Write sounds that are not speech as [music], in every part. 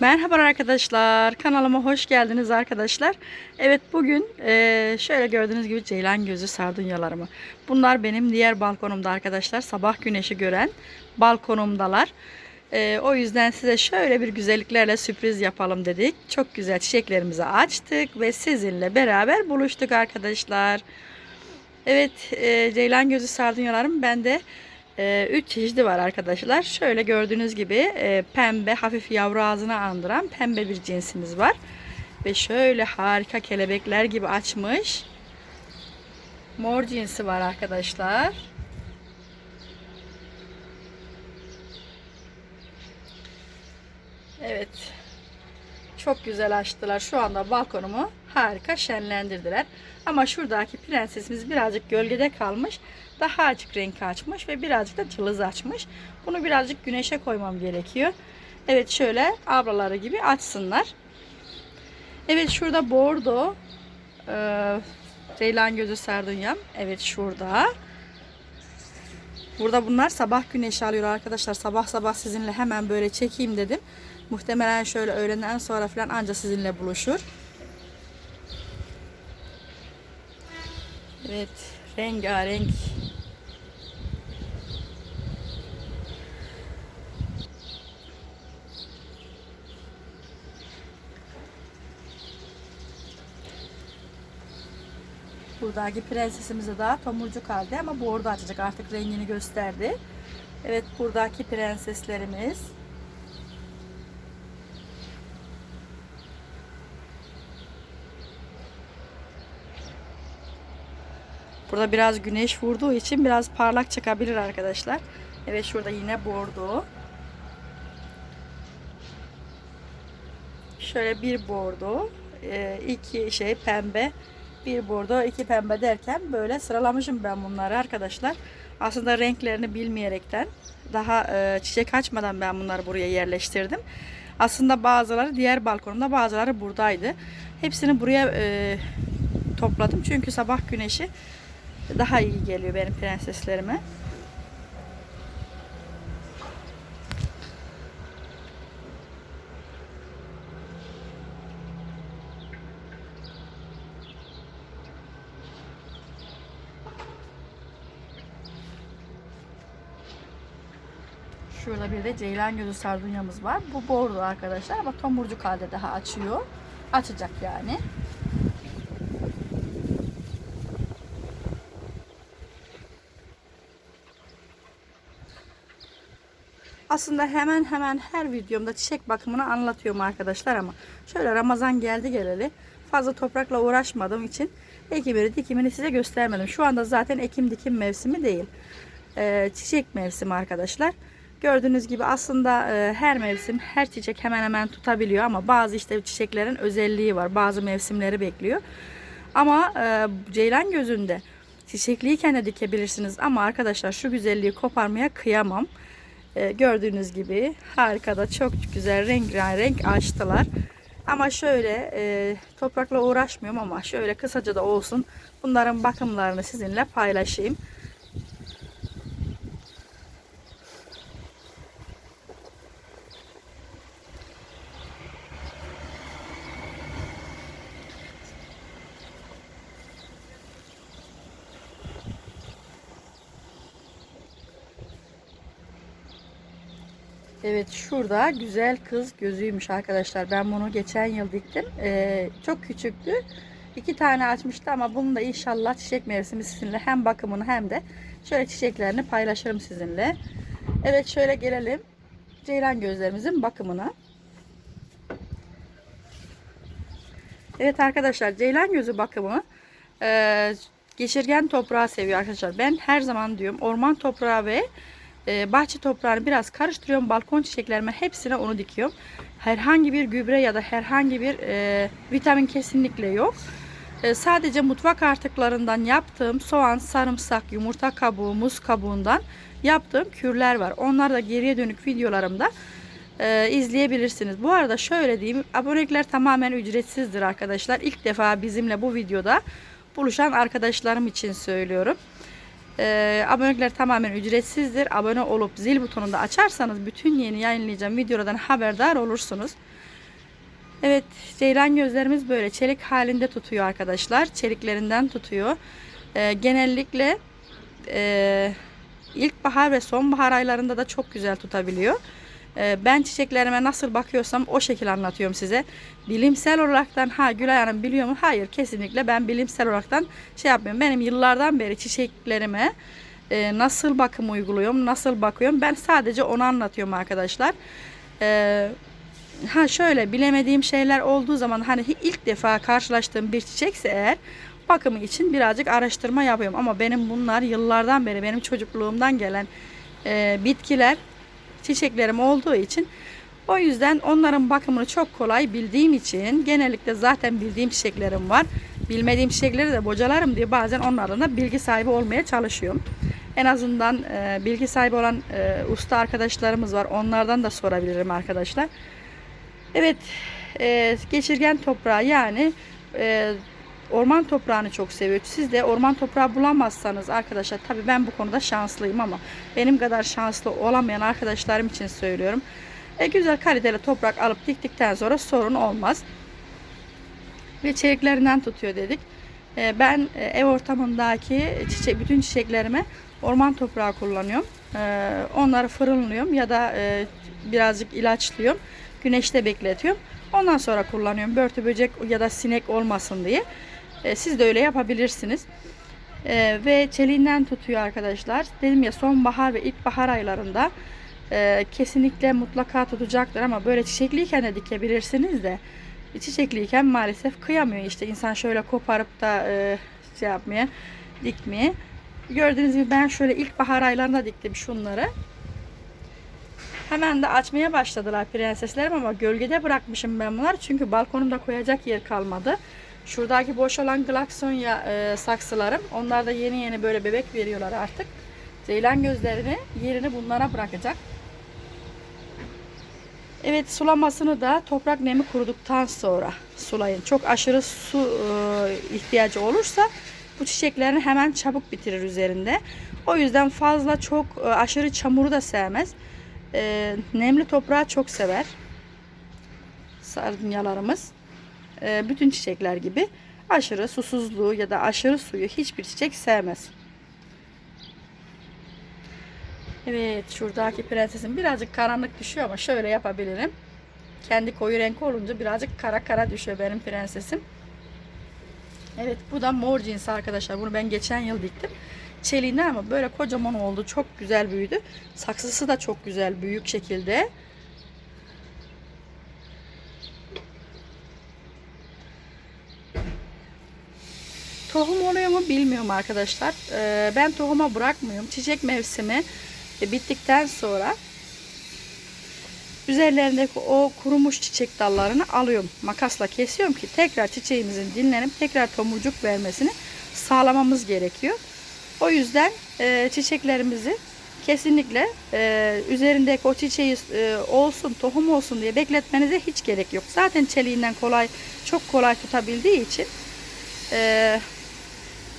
Merhaba arkadaşlar. Kanalıma hoş geldiniz arkadaşlar. Evet bugün eee, şöyle gördüğünüz gibi ceylan gözü sardunyalarımı. Bunlar benim diğer balkonumda arkadaşlar. Sabah güneşi gören balkonumdalar. Eee, o yüzden size şöyle bir güzelliklerle sürpriz yapalım dedik. Çok güzel çiçeklerimizi açtık ve sizinle beraber buluştuk arkadaşlar. Evet eee, ceylan gözü sardunyalarım bende 3 çeşidi var arkadaşlar. Şöyle gördüğünüz gibi e, pembe hafif yavru ağzını andıran pembe bir cinsimiz var. Ve şöyle harika kelebekler gibi açmış. Mor cinsi var arkadaşlar. Evet. Çok güzel açtılar. Şu anda balkonumu harika şenlendirdiler. Ama şuradaki prensesimiz birazcık gölgede kalmış. Daha açık renk açmış ve birazcık da cılız açmış. Bunu birazcık güneşe koymam gerekiyor. Evet şöyle ablaları gibi açsınlar. Evet şurada bordo e, ceylan gözü sardunyam. Evet şurada. Burada bunlar sabah güneşi alıyor arkadaşlar. Sabah sabah sizinle hemen böyle çekeyim dedim. Muhtemelen şöyle öğleden sonra falan anca sizinle buluşur. Evet, rengarenk. Buradaki prensesimiz de daha tomurcuk halde ama bu orada açacak artık rengini gösterdi. Evet buradaki prenseslerimiz. Burada biraz güneş vurduğu için biraz parlak çıkabilir arkadaşlar. Evet şurada yine bordo. Şöyle bir bordo, e, iki şey pembe, bir bordo, iki pembe derken böyle sıralamışım ben bunları arkadaşlar. Aslında renklerini bilmeyerekten daha e, çiçek açmadan ben bunları buraya yerleştirdim. Aslında bazıları diğer balkonumda bazıları buradaydı. Hepsini buraya e, topladım çünkü sabah güneşi daha iyi geliyor benim prenseslerime. Şurada bir de ceylan gözü sardunyamız var. Bu bordo arkadaşlar ama tomurcuk halde daha açıyor. Açacak yani. Aslında hemen hemen her videomda çiçek bakımını anlatıyorum arkadaşlar ama şöyle Ramazan geldi geleli fazla toprakla uğraşmadığım için ekimini dikimini size göstermedim. Şu anda zaten ekim dikim mevsimi değil. Ee, çiçek mevsimi arkadaşlar. Gördüğünüz gibi aslında e, her mevsim her çiçek hemen hemen tutabiliyor ama bazı işte çiçeklerin özelliği var. Bazı mevsimleri bekliyor. Ama e, ceylan gözünde çiçekliyken de dikebilirsiniz ama arkadaşlar şu güzelliği koparmaya kıyamam. Ee, gördüğünüz gibi harika da çok güzel renk renk açtılar. Ama şöyle e, toprakla uğraşmıyorum ama şöyle kısaca da olsun bunların bakımlarını sizinle paylaşayım. Evet şurada güzel kız gözüymüş arkadaşlar. Ben bunu geçen yıl diktim. Ee, çok küçüktü. İki tane açmıştı ama bunu da inşallah çiçek mevsimi sizinle hem bakımını hem de şöyle çiçeklerini paylaşırım sizinle. Evet şöyle gelelim. Ceylan gözlerimizin bakımına. Evet arkadaşlar ceylan gözü bakımı e, geçirgen toprağı seviyor arkadaşlar. Ben her zaman diyorum orman toprağı ve e, bahçe toprağını biraz karıştırıyorum. Balkon çiçeklerime hepsine onu dikiyorum. Herhangi bir gübre ya da herhangi bir e, vitamin kesinlikle yok. E, sadece mutfak artıklarından yaptığım soğan, sarımsak, yumurta kabuğu, muz kabuğundan yaptığım kürler var. Onlar da geriye dönük videolarımda e, izleyebilirsiniz. Bu arada şöyle diyeyim. Abonelikler tamamen ücretsizdir arkadaşlar. İlk defa bizimle bu videoda buluşan arkadaşlarım için söylüyorum. Ee, abonelikler tamamen ücretsizdir. Abone olup zil butonunu da açarsanız bütün yeni yayınlayacağım videolardan haberdar olursunuz. Evet ceylan gözlerimiz böyle çelik halinde tutuyor arkadaşlar. Çeliklerinden tutuyor. Ee, genellikle e, ilkbahar ve sonbahar aylarında da çok güzel tutabiliyor. Ee, ben çiçeklerime nasıl bakıyorsam o şekil anlatıyorum size. Bilimsel olaraktan ha Gülay Hanım biliyor mu? Hayır kesinlikle ben bilimsel olaraktan şey yapmıyorum. Benim yıllardan beri çiçeklerime e, nasıl bakım uyguluyorum, nasıl bakıyorum ben sadece onu anlatıyorum arkadaşlar. Ee, ha şöyle bilemediğim şeyler olduğu zaman hani ilk defa karşılaştığım bir çiçekse eğer bakımı için birazcık araştırma yapıyorum. Ama benim bunlar yıllardan beri benim çocukluğumdan gelen e, bitkiler çiçeklerim olduğu için o yüzden onların bakımını çok kolay bildiğim için genellikle zaten bildiğim çiçeklerim var. Bilmediğim çiçekleri de bocalarım diye bazen onlardan da bilgi sahibi olmaya çalışıyorum. En azından e, bilgi sahibi olan e, usta arkadaşlarımız var. Onlardan da sorabilirim arkadaşlar. Evet, e, geçirgen toprağı yani e, orman toprağını çok seviyor. Siz de orman toprağı bulamazsanız arkadaşlar tabii ben bu konuda şanslıyım ama benim kadar şanslı olamayan arkadaşlarım için söylüyorum. E, güzel kaliteli toprak alıp diktikten sonra sorun olmaz. Ve çeliklerinden tutuyor dedik. E, ben e, ev ortamındaki çiçek, bütün çiçeklerime orman toprağı kullanıyorum. E, onları fırınlıyorum ya da e, birazcık ilaçlıyorum. Güneşte bekletiyorum. Ondan sonra kullanıyorum. Börtü böcek ya da sinek olmasın diye. E, siz de öyle yapabilirsiniz. E, ve çeliğinden tutuyor arkadaşlar. Dedim ya sonbahar ve ilkbahar aylarında e, kesinlikle mutlaka tutacaktır ama böyle çiçekliyken de dikebilirsiniz de çiçekliyken maalesef kıyamıyor işte insan şöyle koparıp da e, şey yapmaya dikmeye. Gördüğünüz gibi ben şöyle ilkbahar aylarında diktim şunları. Hemen de açmaya başladılar prenseslerim ama gölgede bırakmışım ben bunlar. Çünkü balkonumda koyacak yer kalmadı. Şuradaki boş olan Glaksonya e, saksılarım. Onlar da yeni yeni böyle bebek veriyorlar artık. Ceylan gözlerini yerini bunlara bırakacak. Evet sulamasını da toprak nemi kuruduktan sonra sulayın. Çok aşırı su e, ihtiyacı olursa bu çiçeklerini hemen çabuk bitirir üzerinde. O yüzden fazla çok e, aşırı çamuru da sevmez. E, nemli toprağı çok sever. Sardunyalarımız. E, bütün çiçekler gibi aşırı susuzluğu ya da aşırı suyu hiçbir çiçek sevmez. Evet şuradaki prensesim birazcık karanlık düşüyor ama şöyle yapabilirim. Kendi koyu renk olunca birazcık kara kara düşüyor benim prensesim. Evet bu da mor cinsi arkadaşlar. Bunu ben geçen yıl diktim. Çeliğinden ama böyle kocaman oldu. Çok güzel büyüdü. Saksısı da çok güzel büyük şekilde. Tohum oluyor mu bilmiyorum arkadaşlar. Ee, ben tohuma bırakmıyorum. Çiçek mevsimi bittikten sonra üzerlerindeki o kurumuş çiçek dallarını alıyorum. Makasla kesiyorum ki tekrar çiçeğimizin dinlenip tekrar tomurcuk vermesini sağlamamız gerekiyor. O yüzden e, çiçeklerimizi kesinlikle e, üzerindeki o çiçeği e, olsun, tohum olsun diye bekletmenize hiç gerek yok. Zaten çeliğinden kolay, çok kolay tutabildiği için e,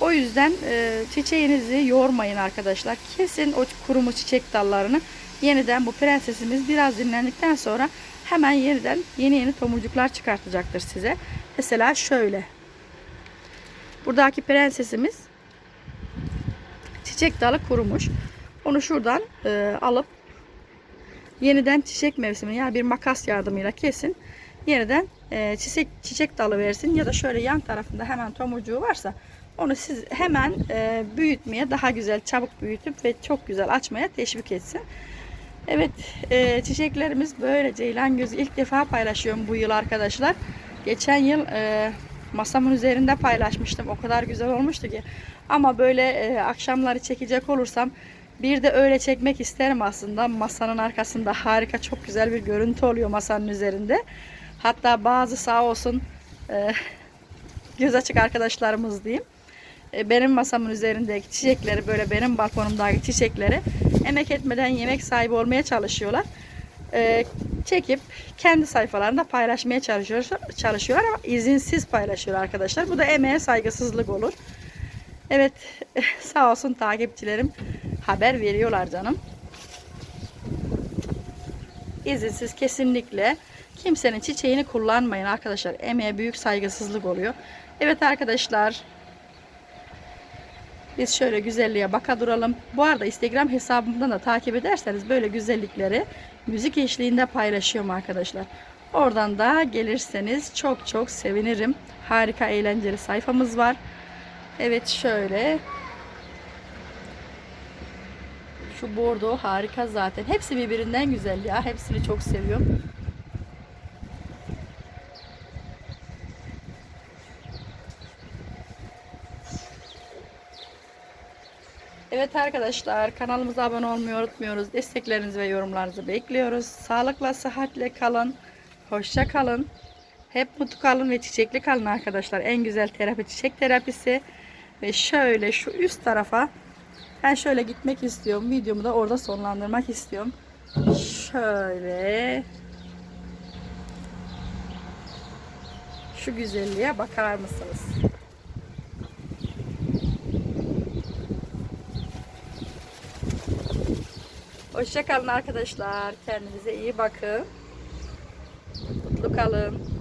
o yüzden e, çiçeğinizi yormayın arkadaşlar. Kesin o kurumuş çiçek dallarını yeniden bu prensesimiz biraz dinlendikten sonra hemen yeniden yeni yeni tomurcuklar çıkartacaktır size. Mesela şöyle. Buradaki prensesimiz çiçek dalı kurumuş. Onu şuradan e, alıp yeniden çiçek mevsimini yani bir makas yardımıyla kesin. Yeniden e, çiçek çiçek dalı versin ya da şöyle yan tarafında hemen tomurcuğu varsa onu siz hemen e, büyütmeye daha güzel çabuk büyütüp ve çok güzel açmaya teşvik etsin. Evet e, çiçeklerimiz böyle ceylan gözü ilk defa paylaşıyorum bu yıl arkadaşlar. Geçen yıl e, masamın üzerinde paylaşmıştım. O kadar güzel olmuştu ki. Ama böyle e, akşamları çekecek olursam bir de öyle çekmek isterim aslında. Masanın arkasında harika çok güzel bir görüntü oluyor masanın üzerinde. Hatta bazı sağ olsun e, [laughs] göz açık arkadaşlarımız diyeyim. E, benim masamın üzerindeki çiçekleri böyle benim balkonumdaki çiçekleri emek etmeden yemek sahibi olmaya çalışıyorlar. E, çekip kendi sayfalarında paylaşmaya çalışıyor, çalışıyorlar ama izinsiz paylaşıyor arkadaşlar. Bu da emeğe saygısızlık olur. Evet [laughs] sağ olsun takipçilerim haber veriyorlar canım. İzinsiz kesinlikle kimsenin çiçeğini kullanmayın arkadaşlar. Emeğe büyük saygısızlık oluyor. Evet arkadaşlar biz şöyle güzelliğe baka duralım. Bu arada Instagram hesabımdan da takip ederseniz böyle güzellikleri müzik eşliğinde paylaşıyorum arkadaşlar. Oradan da gelirseniz çok çok sevinirim. Harika eğlenceli sayfamız var. Evet şöyle. Şu bordo harika zaten. Hepsi birbirinden güzel ya. Hepsini çok seviyorum. Evet arkadaşlar kanalımıza abone olmayı unutmuyoruz. Desteklerinizi ve yorumlarınızı bekliyoruz. Sağlıkla sıhhatle kalın. Hoşça kalın. Hep mutlu kalın ve çiçekli kalın arkadaşlar. En güzel terapi çiçek terapisi. Ve şöyle şu üst tarafa ben şöyle gitmek istiyorum. Videomu da orada sonlandırmak istiyorum. Şöyle şu güzelliğe bakar mısınız? Hoşça kalın arkadaşlar. Kendinize iyi bakın. Mutlu kalın.